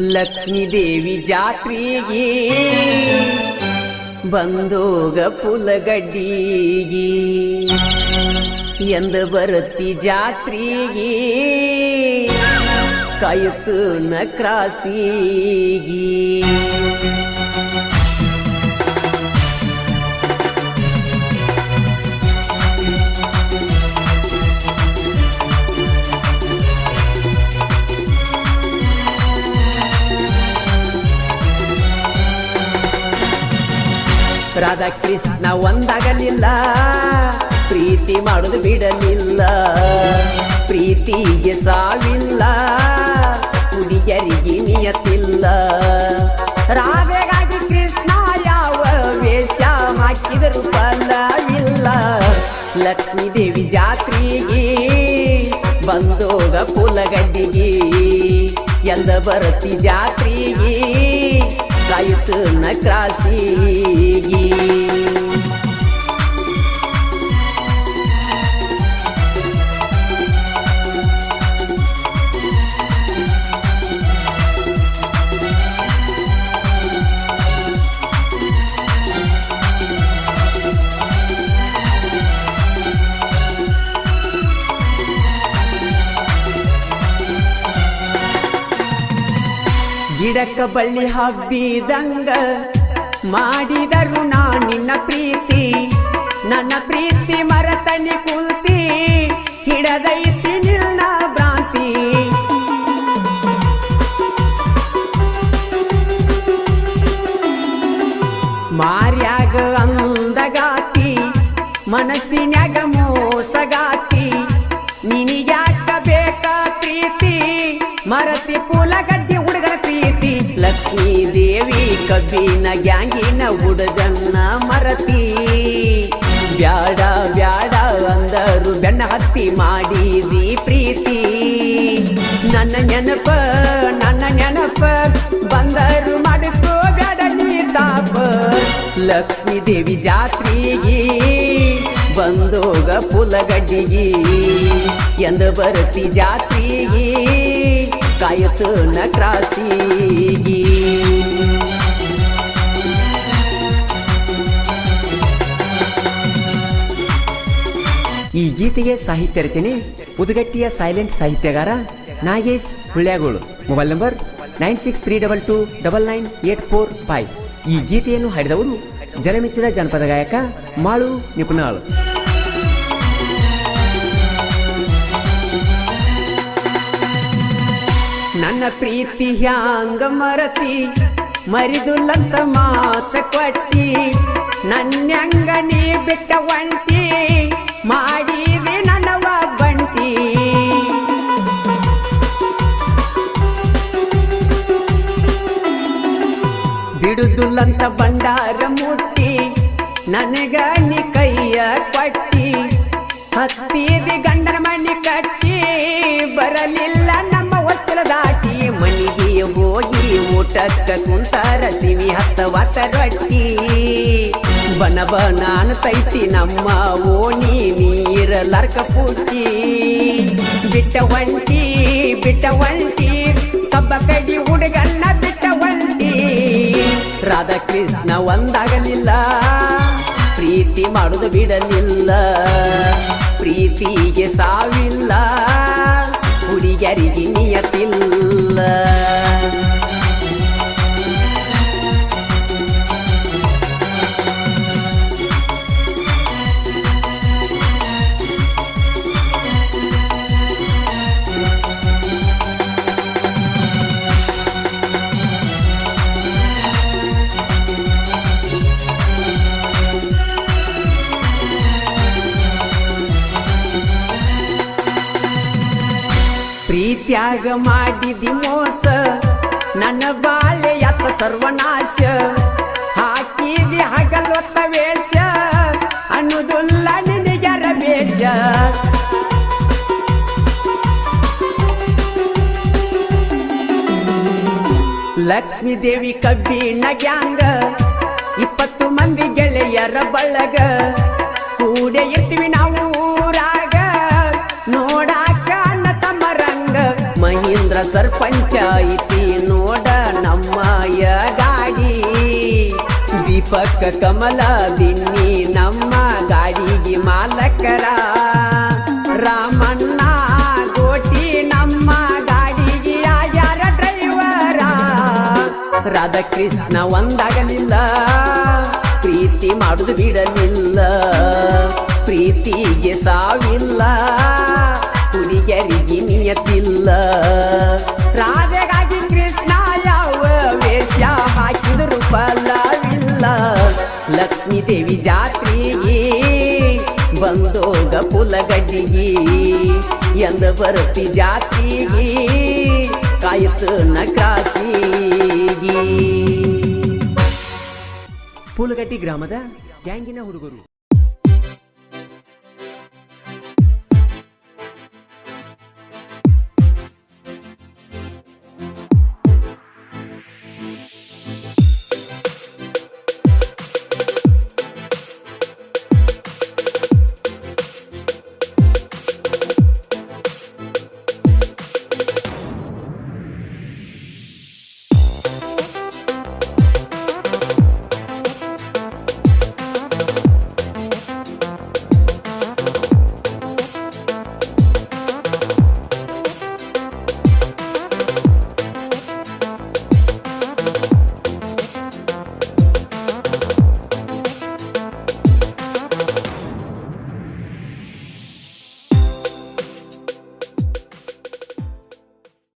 ಲಕ್ಷ್ಮೀ ದೇವಿ ಜಾತ್ರೆಗೆ ಬಂದೋಗ ಪುಲಗಡ್ಡಿಗೆ ಎಂದ ಬರುತ್ತಿ ಜಾತ್ರೆಗೆ ಕಾಯುತ್ತ ನ ಕ್ರಾಸಿಗೆ ರಾಧಾಕೃಷ್ಣ ಒಂದಾಗಲಿಲ್ಲ. ಪ್ರೀತಿ ಮಾಡೋದು ಬಿಡಲಿಲ್ಲ. ಪ್ರೀತಿಗೆ ಸಾವಿಲ್ಲ. ಹುಡುಗರಿಗೆ ನಿಯತಿಲ್ಲ ರಾಧೆಗಾಗಿ ಕೃಷ್ಣ ಯಾವ ವೇಷ ಹಾಕಿದರು ಫಲವಿಲ್ಲ. ಲಕ್ಷ್ಮೀ ದೇವಿ ಜಾತ್ರೆಗೆ ಬಂದೋಗ ಪುಲಗಡ್ಡಿಗೆ ಎಲ್ಲ ಬರತಿ ಜಾತ್ರೆಗೆ. ಕಾಯುತ್ತು ನ ಕ್ರಾಸಿಗೆ ಗಿಡಕ್ಕ ಬಳ್ಳಿ ಹಬ್ಬಿದಂಗ ಮಾಡಿದರು ನಾ ನಿನ್ನ ಪ್ರೀತಿ. ನನ್ನ ಪ್ರೀತಿ ಮರತನಿ ಕುಲ್ತಿ ಹಿಡದೈತಿ ನಿನ್ನ ಭ್ರಾಂತಿ. ಮಾರ್ಯಾಗ ಅಂದಗಾತಿ, ಮನಸ್ಸಿನ್ಯಾಗ ಮೋಸಗಾತಿ. ನಿನಗ್ಯಾಕ ಬೇಕ ಪ್ರೀತಿ? ಮರತಿ ಪುಲಗಡ್ಡಿ ಕಬ್ಬಿನ ಗ್ಯಾಂಗಿನ ಹುಡುಗನ್ನ ಮರತಿ. ಬ್ಯಾಡ ಬ್ಯಾಡ ಅಂದರು ಬೆನ್ನ ಹತ್ತಿ ಮಾಡಿದಿ ಪ್ರೀತಿ. ನನ್ನ ನೆನಪ ನನ್ನ ನೆನಪ ಬಂದರು ಮಾಡಿಕೋ ಬ್ಯಾಡ ನೀ ತಾಪ ಲಕ್ಷ್ಮೀ ದೇವಿ ಜಾತ್ರೆಗೆ ಬಂದೋಗ ಪುಲಗಡ್ಡಿಗೆ ಎಂದ ಬರತಿ ಜಾತ್ರೆಗೆ ಕಾಯುತ್ತು ನಕ್ರಾಸಿಗೀ ಕ್ರಾಸಿಗೆ. ಈ ಗೀತೆಗೆ ಸಾಹಿತ್ಯ ರಚನೆ ಉದಗಟ್ಟಿಯ ಸೈಲೆಂಟ್ ಸಾಹಿತ್ಯಗಾರ Nagesh ಹುಳ್ಯಾಗೋಳು mobile number nine six three double two double nine eight four five ಈ ಗೀತೆಯನ್ನು ಹಾಡಿದವರು ಜನಮೆಚ್ಚಿನ ಜನಪದ ಗಾಯಕ ಮಾಳು ನಿಪುಣಾಳು ನನ್ನ ಪ್ರೀತಿ ಹ್ಯಾಂಗ ಮರತಿ ಮರಿದುಲ್ಲಂತ ಮಾತ ಕೊಟ್ಟಿ ನನ್ಯಂಗ ನೀ ಬಿಟ್ಟ ಒಂಟಿ ಮಾಡಿದೆ ಬಂಟಿ. ಬಿಡುದುಲ್ಲಂತ ಬಂಡಾರ ಮುಟ್ಟಿ, ನನಗ ಕೈಯ ಕೊಟ್ಟಿ. ಹತ್ತಿದಿ ಗಂಡನ ಮನೆ ಕಟ್ಟಿ, ಬರಲಿಲ್ಲ ನಮ್ಮ ಹೊತ್ತಲ ದಾಟಿ. ಮನೆಗೆ ಹೋಗಿ ಊಟಕ್ಕ ಕುಂತಾರ ಸಿವಿ ಹತ್ತವತ್ತ ರೊಟ್ಟಿ ಬನ ಬನ ಅನ್ತೈತಿ ನಮ್ಮ ಓಣಿ ನೀರಲಾರ್ಕ ಪೂರ್ತಿ ಬಿಟ್ಟ ಒಂಟಿ ಬಿಟ್ಟ ಒಂಟಿ, ಕಬ್ಬ ಕಡಿ ಹುಡುಗನ್ನ ಬಿಟ್ಟ ಒಂಟಿ. ರಾಧಾಕೃಷ್ಣ ಒಂದಾಗಲಿಲ್ಲ, ಪ್ರೀತಿ ಮಾಡುದು ಬಿಡಲಿಲ್ಲ. ಪ್ರೀತಿಗೆ ಸಾವಿಲ್ಲ ಹುಡುಗರಿಗೆ ನಿಯತಿಲ್ಲ ಪ್ರೀತ್ಯಾಗ ಮಾಡಿದಿ ಮೋಸ. ನನ್ನ ಬಾಳೆ ಯತ್ತ ಸರ್ವನಾಶ. ಹಾಕಿದಿ ಹಗಲೊತ್ತ ವೇಷ. ಅನ್ನುದುಲ್ಲ ನಿನಗರ ವೇಷ ಲಕ್ಷ್ಮೀ ದೇವಿ ಕಬ್ಬಿಣ ಗ್ಯಾಂಗ. ಇಪ್ಪತ್ತು ಮಂದಿ ಗೆಳೆಯರ ಬಳಗ. ಕೂಡೆ ಇರ್ತೀವಿ ನಾವು ಸರ್ಪಂಚಾಯಿತಿ ನೋಡ ನಮ್ಮಯ ಗಾಡಿ. ದೀಪಕ ಕಮಲ ದಿನ್ನಿ ನಮ್ಮ ಗಾಡಿಗೆ ಮಾಲಕರ. ರಾಮಣ್ಣ ಗೋಟಿ ನಮ್ಮ ಗಾಡಿಗೆ ಯಾರ ಡ್ರೈವರ? ರಾಧಾಕೃಷ್ಣ ಒಂದಾಗಲಿಲ್ಲ. ಪ್ರೀತಿ ಮಾಡುದು ಬಿಡಲಿಲ್ಲ. ಪ್ರೀತಿಗೆ ಸಾವಿಲ್ಲ. ಹುಡುಗರಿಗೆ ನಿಯತ್ತಿಲ್ಲ. ಬಂದೋಗ ಪುಲಗಡ್ಡಿಗೆ ಎಂದ ಬರುತ್ತಿ ಜಾತಿಗಿ ಕಾಯಿತು ನಕ್ರಾಸಿಗೆ ಪುಲಗಟ್ಟಿ ಗ್ರಾಮದ ಗ್ಯಾಂಗಿನ ಹುಡುಗರು.